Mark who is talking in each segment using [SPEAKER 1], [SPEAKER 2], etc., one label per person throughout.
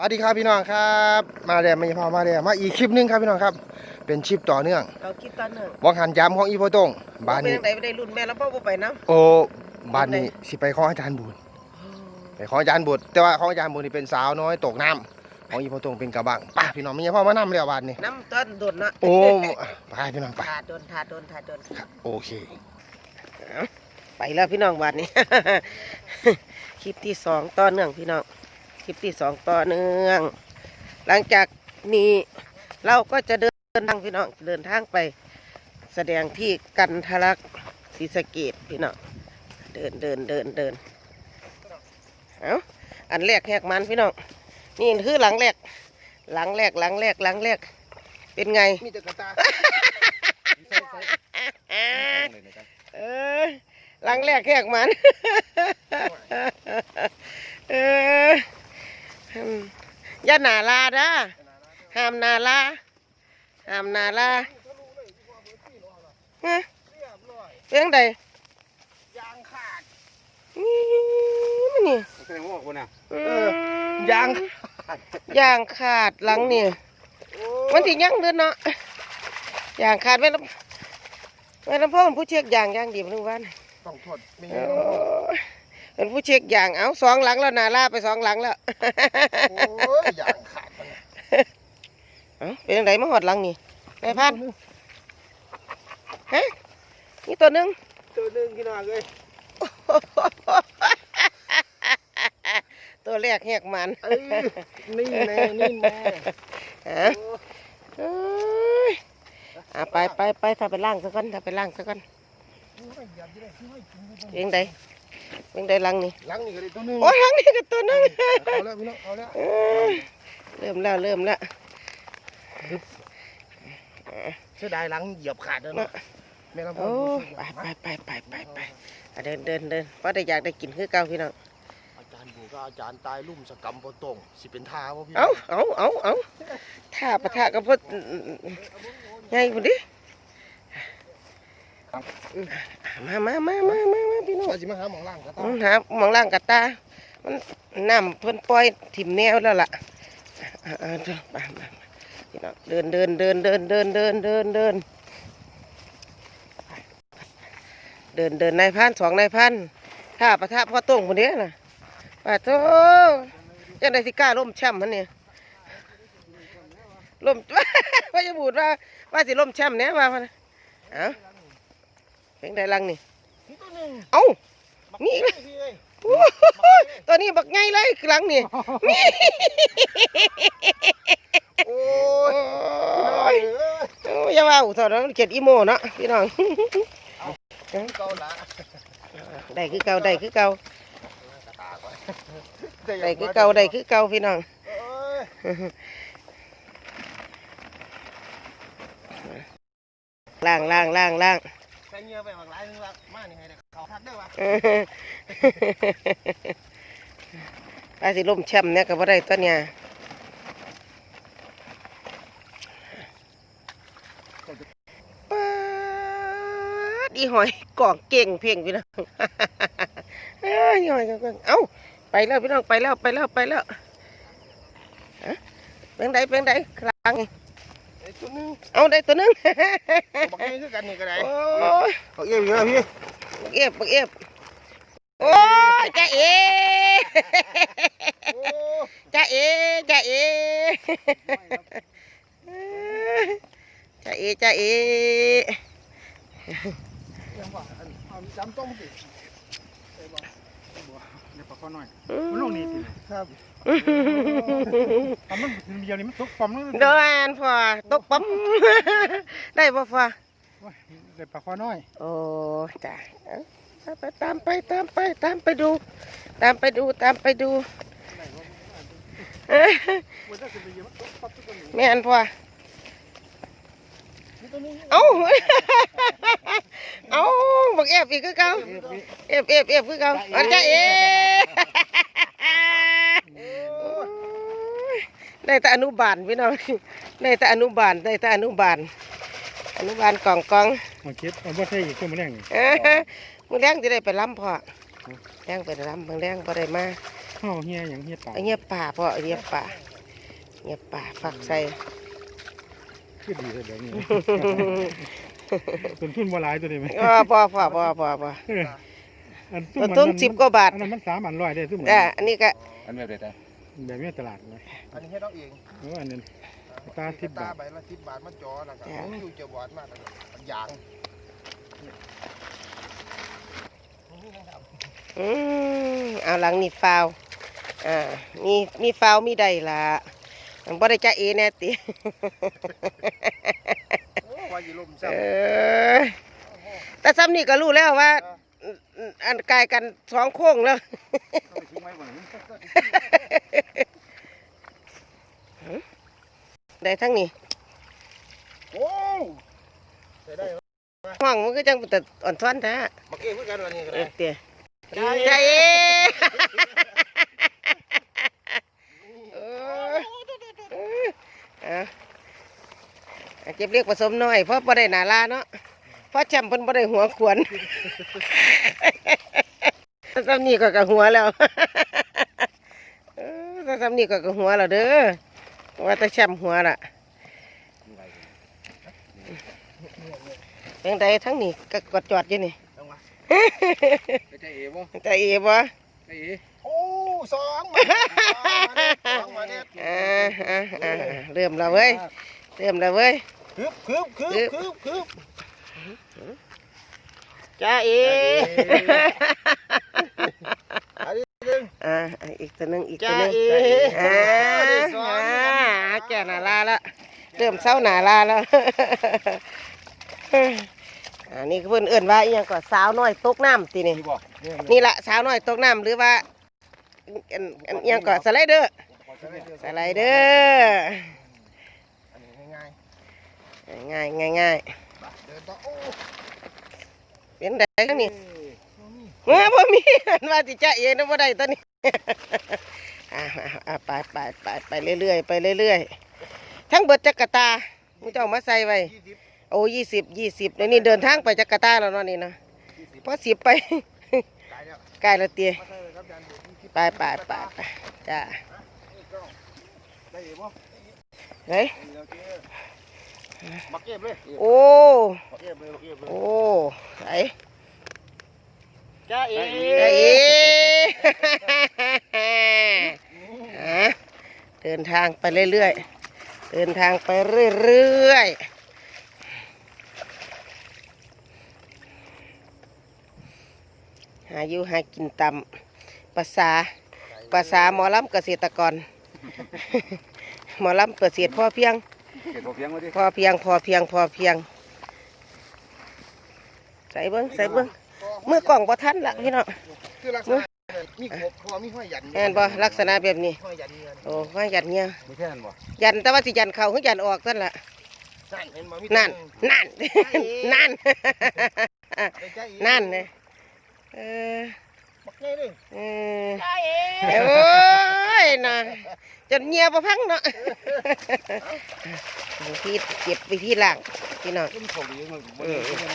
[SPEAKER 1] สวัสดีครับพี่น้องครับ มาแล้วไม่พอมาแล้วมาอีกคลิปหนึงครับพี่น้องครับ เป็นคลิปต่อเนื่อง
[SPEAKER 2] เราคิดตอนหนึ่ง
[SPEAKER 1] วังหันยามของอีโพตงบ้าน
[SPEAKER 2] เป็น
[SPEAKER 1] นี้
[SPEAKER 2] จังไดไม่ได้รุ่นแม่แล้วพ่อบ่ไปน้
[SPEAKER 1] โอ้บ้านนี้สิไปของอาจารย์บุญำไปของอาจารย์บุญแต่ว่าของอาจารย์บุญนี่เป็นสาวน้อยตกน้ำของอีโพตงเป็นกระบังไป้าพี่น้องไม่พอมานํแล้วบ้านนี้
[SPEAKER 2] น้ำต้นโดนเนาะ
[SPEAKER 1] โอ้ไปพี่น้องไป
[SPEAKER 2] ถาดโดนถาดโดนถาดโดน
[SPEAKER 1] โอเค
[SPEAKER 2] ไปแล้วพี่น้องวันนี้คลิปที่สองต่อเนื่องพี่น้องค ลิปที่สองต่อเนื่อง หลังจากนี้เราก็จะเดินทางพี่น้องเดินทางไป แสดงที่กันทะลักศรีสะเกดพี่น้องเดินเดินเดินเดินเอาอันแรกแหกมันพี่น้องนี่คือหลังแรก หลังแรกหลังแรกหลังแรก เป็นไง
[SPEAKER 1] มีแต่กระตา
[SPEAKER 2] เออหลังแรกแหกมันเอออืมอ ย่าหนาลานะห้ามนาลาห้ามนาลาฮะเรื่องใด
[SPEAKER 1] ยางขาด
[SPEAKER 2] นี่มันนี่
[SPEAKER 3] แสดงว่าคนน่ะ
[SPEAKER 2] อื
[SPEAKER 1] เอ
[SPEAKER 2] ม
[SPEAKER 1] อยาง
[SPEAKER 2] ยางขาดหลังนี่มันที่ยังเดินเนาะยางขาดแม่ลำแม่ลำพ่อเป็นผู้เช็คยางยางดีมันทุกวัน
[SPEAKER 1] ต้องโทษไม่
[SPEAKER 2] โอ้
[SPEAKER 1] งั้น
[SPEAKER 2] ย เป็นผู้เช็คยางเอาสองหลังแล้วนาลาไปสองหลังแล้ว
[SPEAKER 1] โอ้ยยางขาดมัน
[SPEAKER 2] เอ้าเป็นยังไงมาหอดหลังนี่นายพันฮะนี่ตัวหนึง
[SPEAKER 1] ตัวหนึงพี่น้องเลย
[SPEAKER 2] ตัวแรกแหกมัน
[SPEAKER 1] เอ้ยนี่แน่นี่แน่
[SPEAKER 2] ฮะเอ้ยอะไปไปไปถ้าไปล่างซะก่อนถ้าไปล่างซะก่อนเป็นยังไงเป็น ยังไงหลังนี่
[SPEAKER 1] หลังนี่ก็ได้ตัวหนึง
[SPEAKER 2] โอ้ยหลังนี่ก็ตัวหนึง
[SPEAKER 1] เอาแล้วพี่น้องเอาแล้ว
[SPEAKER 2] เอ้ยเริ่มแล้วเริ่มแล้ว
[SPEAKER 1] เสียดายหลังเหยียบขาดแล้วเนาะแม่ลำพ
[SPEAKER 2] โอ้
[SPEAKER 1] ง
[SPEAKER 2] ไปไปไปไปไปไปอะเดินเดินเดินเพราะได้อยากได้กินคือเก่าพี่น้อง
[SPEAKER 1] อาจารย์บูก็อาจารย์ตายลุ่มสกรรมโปตรงสิเป็นท่าว่าพี่
[SPEAKER 2] เอาเอาเอาเอาถ้าปะทะกับพวกไงคนดิ มามามามามามาพี่น้อง
[SPEAKER 1] ว่าสิมาหาหมองล่างก็ต้อ
[SPEAKER 2] อื
[SPEAKER 1] ง
[SPEAKER 2] มหาหมองล่างกับตา มันน้ำเพิ่นปล่อยถิ่มแนวแล้วล่ะอ่าอ่าเดินไปมามาพี่น้องเดินเดินเดินเดินเดินเดินเดินเดินเดินเดินนายพันสองนายพันถ้าปะทะพ่อตรงคนเนี้ยน่ะป่าโตยังได้สิกล้าล่มแช่ำมันเนี่ยล่มว่าจะบูดว่าว่าสิล่มแช่ำเนี้ยว่าพะนะเอ้า เป็นไดลังนี่
[SPEAKER 1] นี่ตัวหนึง
[SPEAKER 2] เอ้า
[SPEAKER 1] นี่
[SPEAKER 2] นี่
[SPEAKER 1] พี่เอ้ย
[SPEAKER 2] โอ้โหตัวนี้บักไงเลยครั้งนี่นี่
[SPEAKER 1] โอ้
[SPEAKER 2] โอ้
[SPEAKER 1] ย
[SPEAKER 2] ยโอ้ยอย่าว่าอุทธรณ์เกียดอีโมเนาะพี่น้อง
[SPEAKER 1] เกาหละ
[SPEAKER 2] ได้คือเก่าได้คือเก่าก
[SPEAKER 1] ระตาก่อน
[SPEAKER 2] ได้คือเก่าได้คือเก่าพี่น้อง
[SPEAKER 1] เอ้ย
[SPEAKER 2] ล่างล่างล่างล่าง
[SPEAKER 1] เงี้ยไปบางหลายนึงละมานี่ให้ได้เขาทักได้ปะ
[SPEAKER 2] อาสิล่มแชมเนี่ยก็บ่ได้ตัวเนี่ยป๊าดีหอยก่องเก่งเพ่งพี่น้องดีหอยก่องเก่งเอ้าไปแล้วพี่น้องไปแล้วไปแล้วไปแล้วเป็นไดเป็นไดครั้ง
[SPEAKER 1] ไอ้ตัวหนึง
[SPEAKER 2] เอาได้ตัวหนึง
[SPEAKER 1] บอกให้คือกันนี่ก็ได้
[SPEAKER 2] โอ้ย
[SPEAKER 1] เขาเอี้ยวอยู่แล้วพี่
[SPEAKER 2] บักเอฟบักเอฟโอ้ยจ้าเอ
[SPEAKER 1] โอ้
[SPEAKER 2] จ้าเอจ้าเอจ้าเอจ้าเอ
[SPEAKER 1] ยังว่าอันเอาจำต้มสิ
[SPEAKER 3] เดี๋ยวปลาข้อน้อยมันลงนี่สิ
[SPEAKER 1] ครับ
[SPEAKER 3] ทำมันเดียวนี่มันตกปั๊มแล้ว
[SPEAKER 2] เดินพอตกปั๊มได้ป่พอ
[SPEAKER 3] เดี๋ยวปลาข้อน้อย
[SPEAKER 2] โอ้จ้าเอาไปตามไปตามไปตามไปดู ตามไปดูตามไปดูเอ้ยแม่นพอ
[SPEAKER 1] นี่ตัวหนึง
[SPEAKER 2] เอ้า เอ้าบักเอฟอีกคือเก่าเอฟเอฟเอฟคือเก่าอันจ้าเอได้แต่อนุบาลพี่น้องได้แต่อนุบาลได้แต่อนุบาลอนุบาลกล่องกล่อง
[SPEAKER 3] มาเก็บเอาบ่ใช่อีกตัวมันแรงนี่
[SPEAKER 2] เอ้อมือแรงจะได้ไปล้ำพ่อแรงไปล้ำมือแรงพอได้มา
[SPEAKER 3] เฮาเฮียหยังเฮียป่า
[SPEAKER 2] ไอ้เงี้ยป่าพ่อไอ้เงี้ยป่าเงี้ยป่าฝักใส่
[SPEAKER 3] คือดีเลยเดี๋ยวนี้ต้นทุนบ่หลายตัวนี้ไหม
[SPEAKER 2] พ่อพ่อพ่อพ่อพ่อพ่อ
[SPEAKER 3] เอออันซุ่
[SPEAKER 2] ต้น
[SPEAKER 3] มั
[SPEAKER 2] ทุนสิบกว่าบาท
[SPEAKER 3] อันนั้นมันสามอันร้อยได้ซุ่ม
[SPEAKER 2] อ่าอันนี้ก็
[SPEAKER 4] อันแบบเด็ด
[SPEAKER 3] แบบนี้ตลาดเลย
[SPEAKER 1] อันนี้ให้เราเอง
[SPEAKER 3] เอออันนั้น ตาสิบบาท
[SPEAKER 1] ตาใบละสิบบาทมาจอแล้วก็คิวเจียวบอดมากแล้วก็ยาง
[SPEAKER 2] อืมเอาหลังนี่ฟาวอ่ามีมีฟาวมีใดละ บ่ได้จะเอแน่ติ
[SPEAKER 1] ว่าอยู่ลม
[SPEAKER 2] เอ
[SPEAKER 1] ซ้ำ
[SPEAKER 2] อแต่ซ้ำนี่ก็รู้แล้วว่า อันกลายกันสองโค้งแล้วได้ทั้งนี้
[SPEAKER 1] โอ้ใส่ได้
[SPEAKER 2] ห้องมันก็จังแต่อ่อนซ้อนแท้
[SPEAKER 1] มาเก็บเพื่อกันวันนี้ก็
[SPEAKER 2] เอ
[SPEAKER 1] ได้
[SPEAKER 2] อเตี้ย
[SPEAKER 1] ใจ
[SPEAKER 2] ใจเอเออเออ เอาเก็บเรียกผสมหน่อยเพราะบ่ได้หนาลาเนาะเพราะจำเพิ่นบ่ได้หัวขวนซ้ำนี่ก็กะหัวแล้วเออซ้ำนี่ก็กะหัวแล้วเด้อว่าแต่แชมหัวล่ะเป็นไดทั้งนี้ก็กดจอดอยู่นี่
[SPEAKER 4] ใจเอ๋บ่
[SPEAKER 2] ใจเอ๋บ่
[SPEAKER 4] ใจเอ๋
[SPEAKER 1] โอ้สองมาสองมาเนี่ย
[SPEAKER 2] อ่าอ่าอ่าเริ่มแล้วเว้ยเริ่มแล้วเว้ย
[SPEAKER 1] คืบคืบคืบคืบคืบ
[SPEAKER 2] จ้าเอ๋
[SPEAKER 1] อันนี้หนึ่ง
[SPEAKER 2] อ่าอีกตัวหนึงอีกตัว
[SPEAKER 1] จ้า
[SPEAKER 2] หนึง
[SPEAKER 1] เอ๋
[SPEAKER 2] อ่าอ่าแก่หนาลาแล้วเริ่มเศร้าหนาลาแล้วอันนี้เพิ่นเอื่นว่าอีหยังก็สาวน้อยตกน้ำตีนี่
[SPEAKER 4] นี่บ่
[SPEAKER 2] นี่ละสาวน้อยตกน้ำหรือว่าอันอันอิหยังก็สไลเดอร์สไลเดอร์
[SPEAKER 1] อันนี้ง่าย
[SPEAKER 2] ง่ายง่ายง่าย
[SPEAKER 1] ๆเดินต่อโอ้
[SPEAKER 2] เป็นไดทั้งนี้เมื่อบ่มีอันว่าสิจะเองนะบ่ได้ตัวนี้อ่าอ่าไปไปไปไปเรื่อยๆไปเรื่อยๆทั้งเบิดจักรตามึงจะเอามาใส่ไว้
[SPEAKER 1] ยี่สิบ
[SPEAKER 2] โอ้ยี่สิบยี่สิบเดี๋ยวนี้เดินทางไปจักรตาแล้วเนาะนี่นะพอสิบไป
[SPEAKER 1] ตายแล้ว
[SPEAKER 2] ใกล้แล้วเตี้ย
[SPEAKER 1] มาใส่เลยครับยานบุญ
[SPEAKER 2] ไปไปไปไปจ้า
[SPEAKER 1] ได้เอ๋บ่
[SPEAKER 2] เฮ้ย
[SPEAKER 1] มาเก็บเลย
[SPEAKER 2] โอ้
[SPEAKER 1] มาเก็บเลยมาเก็บเลย
[SPEAKER 2] โอ้ไอ
[SPEAKER 1] จ้าเอ๋
[SPEAKER 2] ไอ้ฮะเดินทางไปเรื่อยๆ เดินทางไปเรื่อยๆหาอยู่หากินตำภาษาภาษาหมอลำเกษตรกร หมอลำเกษตรพอเพียง
[SPEAKER 4] เก็บบ่เพียงไว้ดิ
[SPEAKER 2] พอเพียงพอเพียงพอเพียง ใส่เบิ้งใส่เบิ้งมือกล่องบ่ทันละพี่น้อง
[SPEAKER 1] คือลักษณะมีขบเพราะว่ามีห้อยยัน
[SPEAKER 2] แม่นบ่ลักษณะแบบนี้
[SPEAKER 1] ห้อยยันเงิน
[SPEAKER 2] โอ้ว่ายันเงี้ย
[SPEAKER 4] ไม่ใช่นั่นบ่
[SPEAKER 2] ยันแต่ว่าสิยันเข่าคือยันออกนั่นล่ะ
[SPEAKER 1] นั่นเห็นบ่มี
[SPEAKER 2] นั่นนั่นนั่น
[SPEAKER 1] จ้าเอ๋
[SPEAKER 2] นั่นเลยเออ
[SPEAKER 1] บักเง่เลย
[SPEAKER 2] เออ
[SPEAKER 1] เอ๋
[SPEAKER 2] โอ้ยนะจนเงียบพังเนาะวิธีเก็บวิธีล้างพี่น้อง
[SPEAKER 4] ก็มีขดีมันบ่ได้ใช่ไหม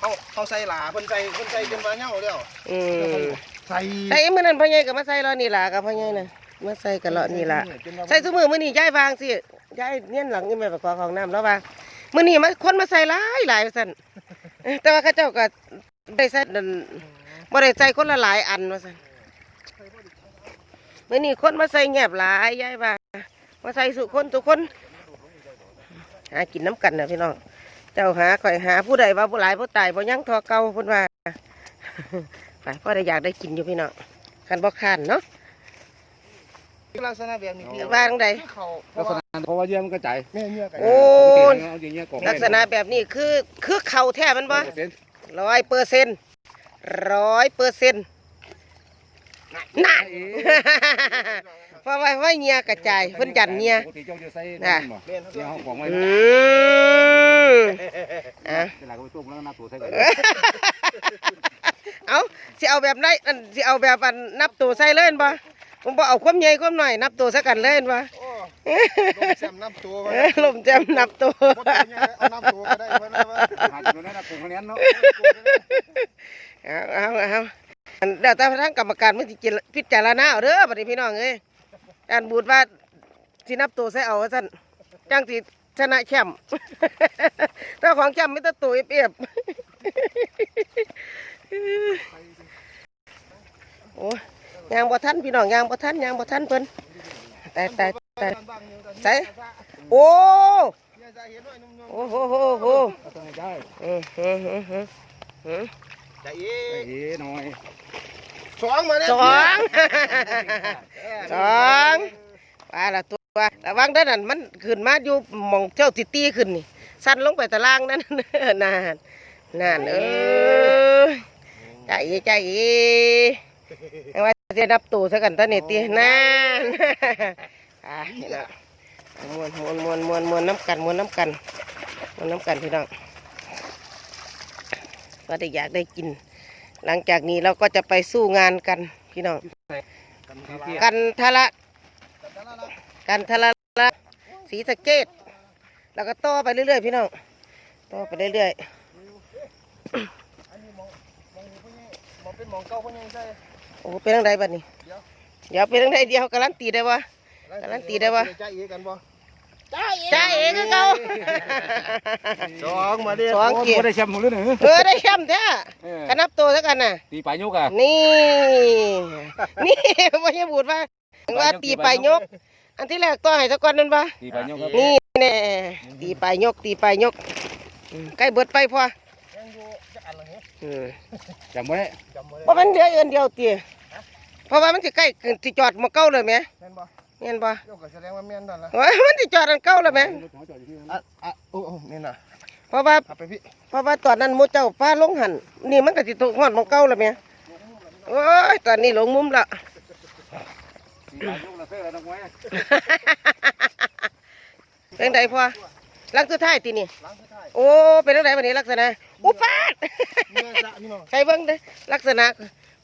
[SPEAKER 1] เขาเขาใส่หลาเพิ่นใส่เพิ่นใส่จนว่าเหงาแล้ว
[SPEAKER 2] อืม
[SPEAKER 1] ใส่
[SPEAKER 2] ใส่เมื้อนั้นพ่อใหญ่ก็มาใส่แล้วนี่หล่ะกับพ่อใหญ่น่ะมาใส่กันแล้วนี่ละใส่สมือมื้อนี้ย้ายวางสิย้ายเนี่ยหลังนี่แม่ไปขอของน้ำแล้วว่ามื้อนี้มาคนมาใส่หลายหลายว่าซั่นแต่ว่าเขาเจ้าก็ได้ใส่นั่น บ่ได้ใส่คนละหลายอันว่าซั่นมื้อนี้คนมาใส่แงบหลายย้ายว่ามาใส่สุคนทุกคน หากินน้ำกันนะพี่น้องเจ้าหาข่อยหาผู้ใดว่าผู้หลายผู้ตายบ่ยังทอเก่าเพิ่นว่าไปพ่อได้อยากได้กินอยู่พี่น้องคันบ่คร้านเนาะ
[SPEAKER 1] ลักษณะแบบนี้พี่
[SPEAKER 2] วางใด
[SPEAKER 1] คือเขาเพ
[SPEAKER 4] ลั
[SPEAKER 1] ราะ
[SPEAKER 4] กษ
[SPEAKER 1] ว่า
[SPEAKER 4] ณะเพราะว่าเยี่ยมนกระจาย
[SPEAKER 1] แม่เงื่อกัน
[SPEAKER 2] โอ้
[SPEAKER 4] เอาอย่างเงี้ยกล่อง
[SPEAKER 2] ลักษณะแบบนี้คือคือเข่าแท้มันบ่
[SPEAKER 4] เซ็น
[SPEAKER 2] ร้อยเปอร์เซ็นต์ ร้อยเปอร์เซ็นต์นั่นเพราะว่าไว้เงียกระจายเพิ่นยันเงีย
[SPEAKER 4] ปกติเจ้าจะใส่นั่นบ่
[SPEAKER 1] แม่น
[SPEAKER 4] เดี๋ยวเอาของไว้
[SPEAKER 2] อืมอะ
[SPEAKER 4] เวลาก็ไปต้มแล้วก็นับตัวใส่กัน
[SPEAKER 2] เอาสิเอาแบบไหนอันสิเอาแบบอันนับตัวใส่เลยเห็นบ่ผมบ่เอาความใหญ่ความน้อยนับตัวซะกันเลยเห็นบ่
[SPEAKER 1] โอ้ลมแซมน้ำตัว
[SPEAKER 2] เออลมแจมนับตัว
[SPEAKER 1] บ่ต้องเนี่ยเอาน้ำตัวก็ได้เพิ่นว่า
[SPEAKER 4] หาจุดนั้นนะกลุ่มคะแนนเนาะ
[SPEAKER 2] เอาเอาเอาเดี๋ยวแต่ทางกรรมการมันสิพิจารณาเอาเด้อบัดนี้พี่น้องเอ้ยอันบูดว่าสินับตัวใส่เอาว่าซั่นจังสิชนะแชมป์เจ้าของแชมป์มีแต่ตัวเปียบโอ้ยางบ่ทันพี่น้องยางบ่ทันยางบ่ทันเพิ่นแต่แต่แต่ใส่โอ้โอ้โหโหโห
[SPEAKER 3] เอาตัวไห ได้
[SPEAKER 2] อืมอืมอืมอืมอืม
[SPEAKER 1] ใจเย็
[SPEAKER 3] ไอ้
[SPEAKER 1] น
[SPEAKER 3] เอ๋หน่อย
[SPEAKER 1] สองมาเนี่ย
[SPEAKER 2] สองสองปลาละตัวระวังเด้อนั่นมันขึ้นมาอยู่หมองเจ้าติตีขึ้นนี่ สั้นลงไปตารางนั่น นานนานเออใจเย็นใจเย็นเอาว่าจะนับตัวซะกันตอนนี้ตีนานอะนี่ละมวนมวนมวนมวนมวนน้ำกันมวนน้ำกันมวนน้ำกันพี่น้อง ก็ได้อยากได้กิน หลังจากนี้เราก็จะไปสู้งานกันพี่น้องกันทะละกันทะละสีสะเกตแล้วก็ต่อไปเรื่อยๆพี่น้องต่อไปเรื่อย
[SPEAKER 1] อันนี้มองมองพวกนี้มองเป็นมองเก่าพวกนี้ใช่
[SPEAKER 2] ๆโอ้เป็นทังใดบัดนี้
[SPEAKER 1] เดี๋ยว
[SPEAKER 2] เดี๋ยวเป็นทังใดเดียวการันตีได้วะการันตีได้ปะ
[SPEAKER 1] ใจเย็นกันบ่
[SPEAKER 2] จ้าเองก็เก่า
[SPEAKER 1] สองมาดิ
[SPEAKER 2] สอง
[SPEAKER 3] โอ้
[SPEAKER 2] เกีย
[SPEAKER 3] บ่ได้แชมป์หมดเลยเหรอ
[SPEAKER 2] เออได้แชมป์แท้
[SPEAKER 3] เออ
[SPEAKER 2] กันนับตัวซะกันน่ะ
[SPEAKER 4] ตีปลายยกอะ
[SPEAKER 2] นี่ นี่ว่าจะบูดว่าว่าตีไปยก อันที่แรกต่อให้สักก่อนนั่นปะ
[SPEAKER 4] ตีปลายยกครับ
[SPEAKER 2] นี่แน่ตีไปยก ตีไปยกอืมใกล้เบิดไปพอ
[SPEAKER 1] ยังอยู่จักอันละเหรอ
[SPEAKER 2] อืม
[SPEAKER 3] จำไว้
[SPEAKER 1] จำบ่
[SPEAKER 2] เพราะ
[SPEAKER 1] ได้
[SPEAKER 2] มันเหลือเอินเดียวตีเพราะว่ามันจะใกล้สิจอดหมาเก้าเลยไหม
[SPEAKER 1] แม่นบ่
[SPEAKER 2] เห็นปะ
[SPEAKER 1] เดี๋ยวก็แสดงว่าแม่นนั่นละ
[SPEAKER 2] ว่ามันจะจอดอันเก้าเลยไหม
[SPEAKER 1] อะอะโอ้โอ้นี่น่ะ
[SPEAKER 2] เพราะว่า
[SPEAKER 1] เอาไปพี่
[SPEAKER 2] เพราะว่าตอนนั้นหมูเจ้าป้าลงหันนี่มันก็สิตกหอดหมาเก้าเลยไหมโอ้ยตอนนี้หลงมุมละ
[SPEAKER 4] ตีปลายยกละเสื้อต้องไว้
[SPEAKER 2] เป็นไดพอลังสุดท้ายตีนี่
[SPEAKER 1] ล้างสุดท้าย
[SPEAKER 2] โอ้เป็นจังไดวันนี้ลักษณะอุปาด
[SPEAKER 1] เมื่อสะพี่น้อง
[SPEAKER 2] ใครเบิ่งเด้อลักษณะ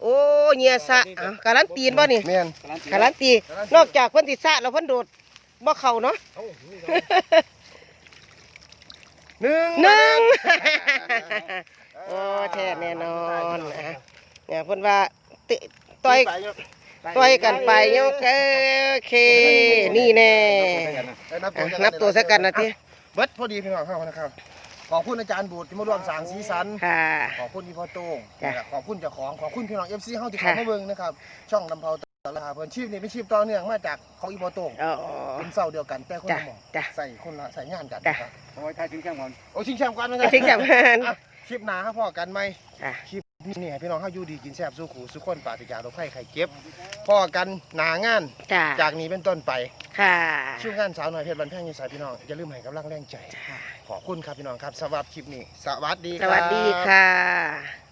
[SPEAKER 2] โอ้เงียสะอ้าวการันตีนบ่นี่
[SPEAKER 1] แม่น
[SPEAKER 2] การันตีนอกจากเพิ่นสิสะแล้วเพิ่นโดดบ่เข้าเนาะ
[SPEAKER 1] เอ้านี่ก็หนึ่ง
[SPEAKER 2] หนึ่งโอ้แท้แน่นอนนะเนี่ยเพิ่นว่าติต่อยต่อยกันไปโอเคโอเคนี่แน่
[SPEAKER 1] ได้นับ
[SPEAKER 2] อะ
[SPEAKER 1] ตัว
[SPEAKER 2] นับตัวซะกันนะที
[SPEAKER 1] เบิดพอดีพี่น้องครับนะครับ ขอบคุณอาจารย์บูดที่มาร่วมสร้างสีสัน
[SPEAKER 2] ค่ะ
[SPEAKER 1] ขอบคุณพี่พ่อโต้ง
[SPEAKER 2] จ้ะ
[SPEAKER 1] ขอบคุณเจ้าของ ขอบคุณพี่น้องเอฟซีเฮาที่
[SPEAKER 2] ค่ะ
[SPEAKER 1] เข้ามาเบิ่งนะครับ ช่องลำเพาตลาดเพิ่นชีพนี่เป็นชีพต่อเนื่องมาจากของอีพ่อโต้ง
[SPEAKER 2] อ๋อ
[SPEAKER 1] เป็นเสาเดียวกันแต่คน
[SPEAKER 2] จ้ะ
[SPEAKER 1] ละหม่อง
[SPEAKER 2] จ้ะ
[SPEAKER 1] ใส่คนละใส่งานกัน
[SPEAKER 2] จ้ะ
[SPEAKER 1] นะครับ
[SPEAKER 4] เอาไว้ท้ายถึงแข้งก่อน
[SPEAKER 1] โอ้ชิงแชมป์กันนะ
[SPEAKER 2] ทิ้งจับ
[SPEAKER 1] อะคลิปหน้าครับพ่อกันไหม
[SPEAKER 2] จ้ะ
[SPEAKER 1] คลิป นี้ให้พี่น้องเฮาอยู่ดีกินแซ่บสู้ขู่สู้คนปราศจากโรคภัยไข้เจ็บพ่อกันหนางาน
[SPEAKER 2] จ้า
[SPEAKER 1] จากนี้เป็นต้นไป
[SPEAKER 2] ค่ะ
[SPEAKER 1] ช่วงงานสาวหน่อยเพชรบันแพงยี่สายพี่น้องอย่าลืมให้กำลังแรงใจ ขอบคุณครับพี่น้องครับสำหรับคลิปนี้สวัสดี
[SPEAKER 2] ส
[SPEAKER 1] ครับ
[SPEAKER 2] วัสดีค่ะ